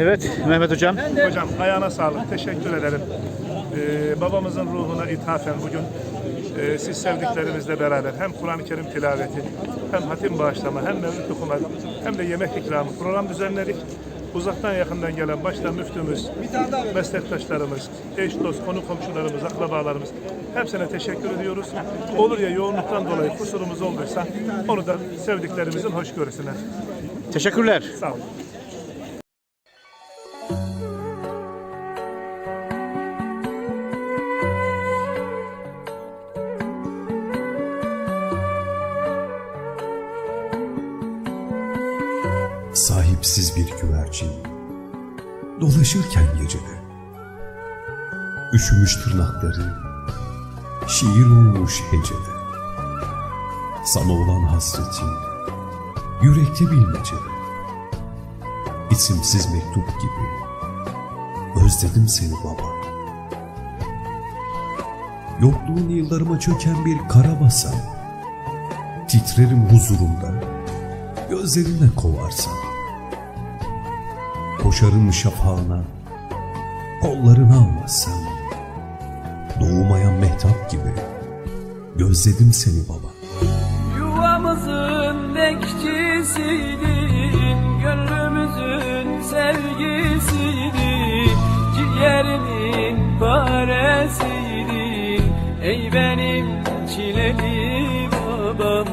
Evet Mehmet Hocam. Hocam ayağına sağlık. Teşekkür ederim. Ee, babamızın ruhuna ithafen bugün e, siz sevdiklerimizle beraber hem Kur'an-ı Kerim tilaveti hem hatim bağışlama hem mevlüt okuma hem de yemek ikramı program düzenledik. Uzaktan yakından gelen başta müftümüz, meslektaşlarımız, eş dost, konu komşularımız, akrabalarımız hepsine teşekkür ediyoruz. Olur ya yoğunluktan dolayı kusurumuz olduysa onu da sevdiklerimizin hoşgörüsüne. Teşekkürler. Sağ olun. Sahipsiz bir güvercin. Dolaşırken gecede üşümüş tırnakları şiir olmuş hecede. Sana olan hasretim yürekte bilmecede isimsiz mektup gibi özledim seni baba. Yokluğun yıllarıma çöken bir kara basan titrerim huzurumda gözlerine kovarsan Koşarım şafağına Kollarını almazsam. Doğmayan mehtap gibi Gözledim seni baba. Yuvamızın bekçisiydin Gönlümüzün sevgisiydin Ciğerinin paresiydin Ey benim çileli babam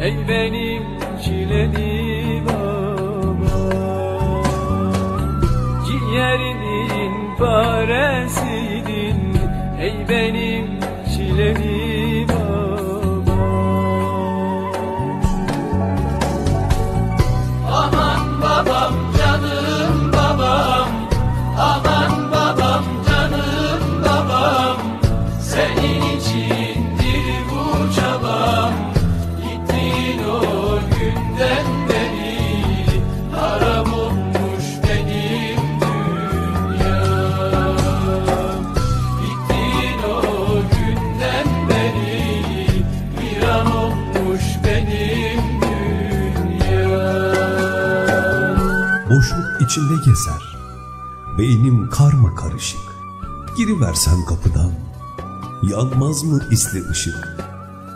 Ey benim çileli Beynim karma karışık. Giriversem kapıdan Yanmaz mı isli ışık?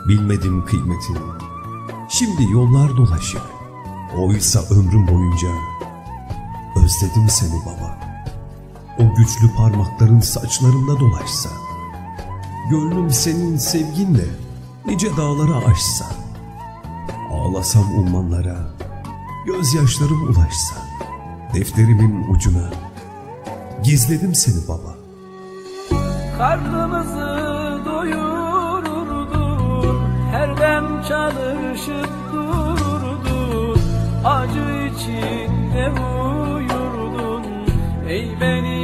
Bilmedim kıymetini Şimdi yollar dolaşık. Oysa ömrüm boyunca Özledim seni baba. O güçlü parmakların saçlarımda dolaşsa Gönlüm senin sevginle Nice dağlara aşsa Ağlasam ummanlara Gözyaşlarım ulaşsa Defterimin ucuna Gizledim seni baba. Karnımızı doyururdu. Her dem çalışıp dururdu. Acı içinde uyurdun Ey benim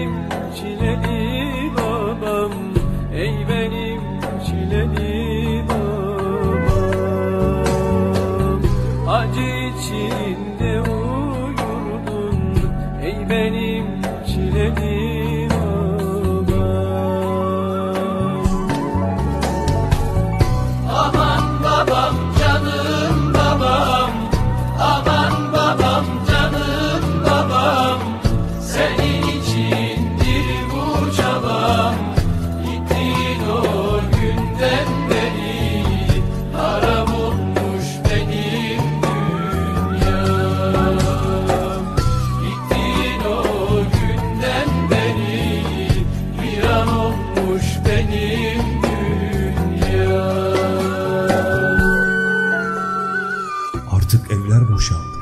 Artık evler boşaldı.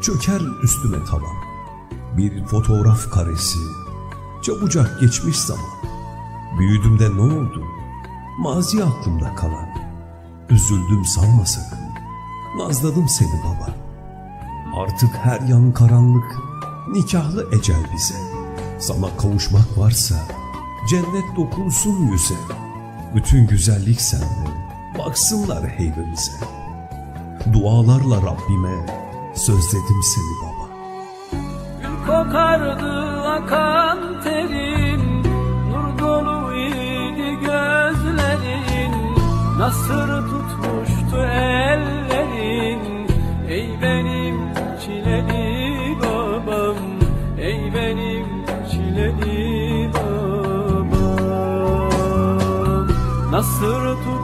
Çöker üstüme tavan. Bir fotoğraf karesi. Çabucak geçmiş zaman. Büyüdüm de ne oldu? Mazi aklımda kalan. Üzüldüm sanma sakın. Nazladım seni baba. Artık her yan karanlık Nikahlı ecel bize. Sana kavuşmak varsa Cennet dokunsun yüze. Bütün güzellik sende Baksınlar heybemize Dualarla Rabbime sözledim seni baba. Gül kokardı akan terin, nur dolu idi gözlerin, nasır tutmuştu ellerin. Ey benim çileli babam, ey benim çileli babam, nasır tut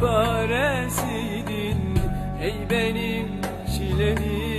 Paresiydin Ey benim çileli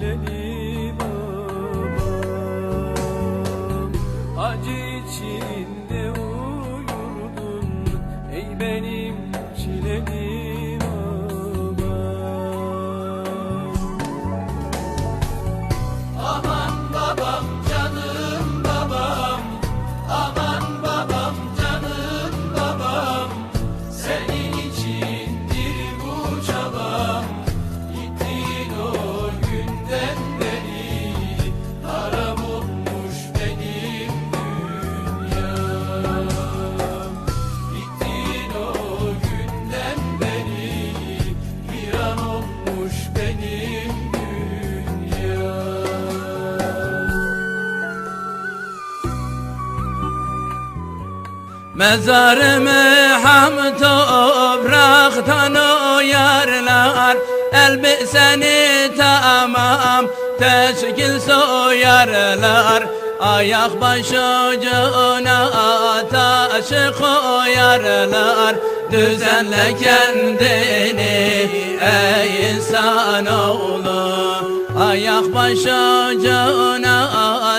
çileli Mezarımı ham topraktan oyarlar. Elbiseni tamam teşkil soyarlar. Ayak başucuna taşı koyarlar. Düzenle kendini ey insanoğlu Ayak başucuna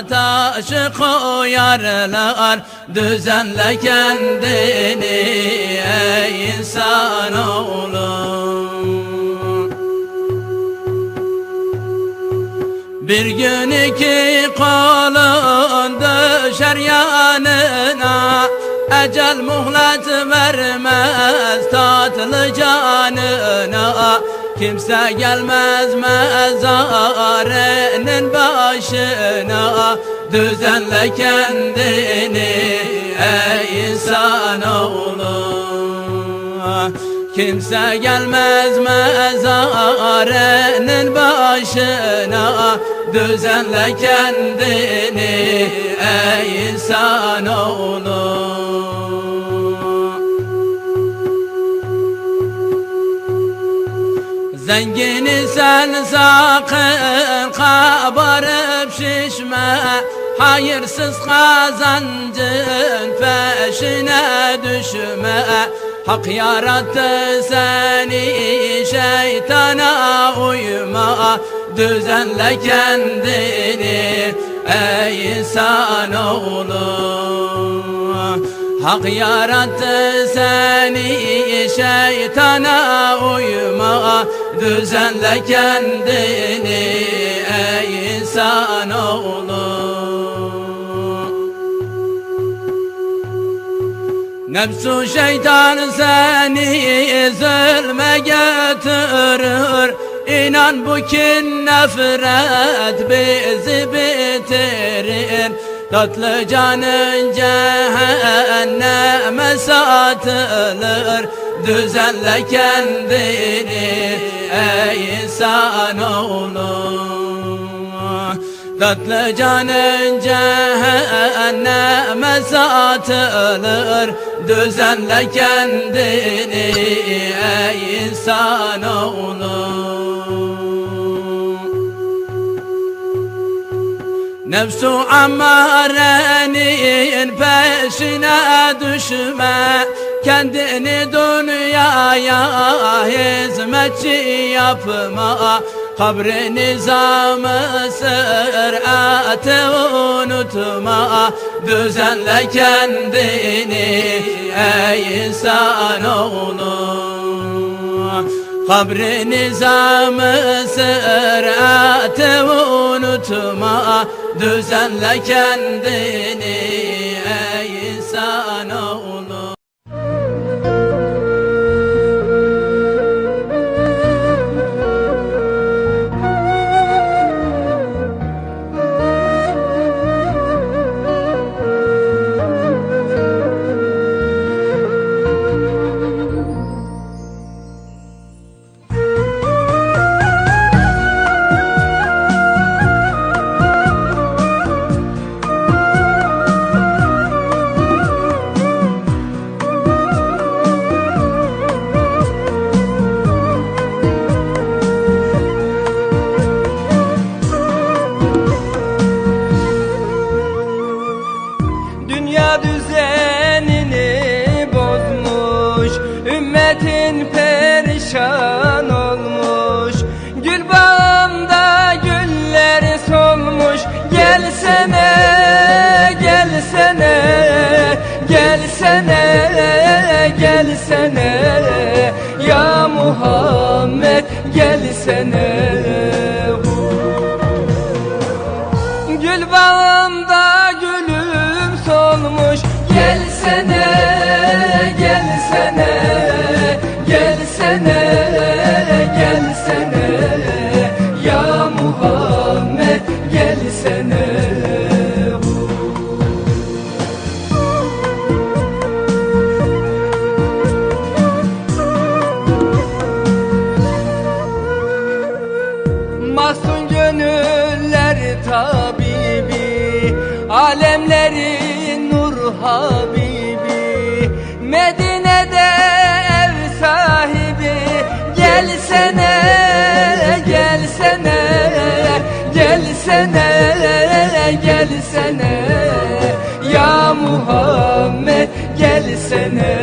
taşı koyarlar. Düzenle kendini ey insanoğlu Bir gün iki kolun düşer yanına. Ecel muhlet vermez tatlı canına Kimse gelmez mezarının başına. Düzenle kendini ey insanoğlu Kimse gelmez mezarının başına. Düzenle kendini ey insanoğlu Zengini sen sakın kabarıp şişme. Hayırsız kazancın peşine düşme. Hak yarattı seni şeytana uyma. Düzenle kendini ey insanoğlu Hak yarattı seni şeytana uyma Düzenle kendini ey insanoğlu Nefsu şeytan seni zulme götürür. İnan bu kin nefret bizi bitirir. Tatlı canın cehenneme satılır Düzenle kendini ey insanoğlu Tatlı canın cehenneme satılır Düzenle kendini ey insanoğlu Nefsu ammarenin peşine düşme Kendini dünyaya hizmetçi yapma. Kabri nizamı sıratı unutma. Düzenle kendini ey insanoğlu Kabri nizamı sıratı unutma. Düzenle kendini ey Muhammed gelsene Gül bağımda gülüm solmuş. Gelsene, gelsene, gelsene, gelsene Masum gönüller tabibi Alemlerin nur habibi. Medine'de ev sahibi Gelsene, gelsene Gelsene, gelsene. Ya Muhammed gelsene.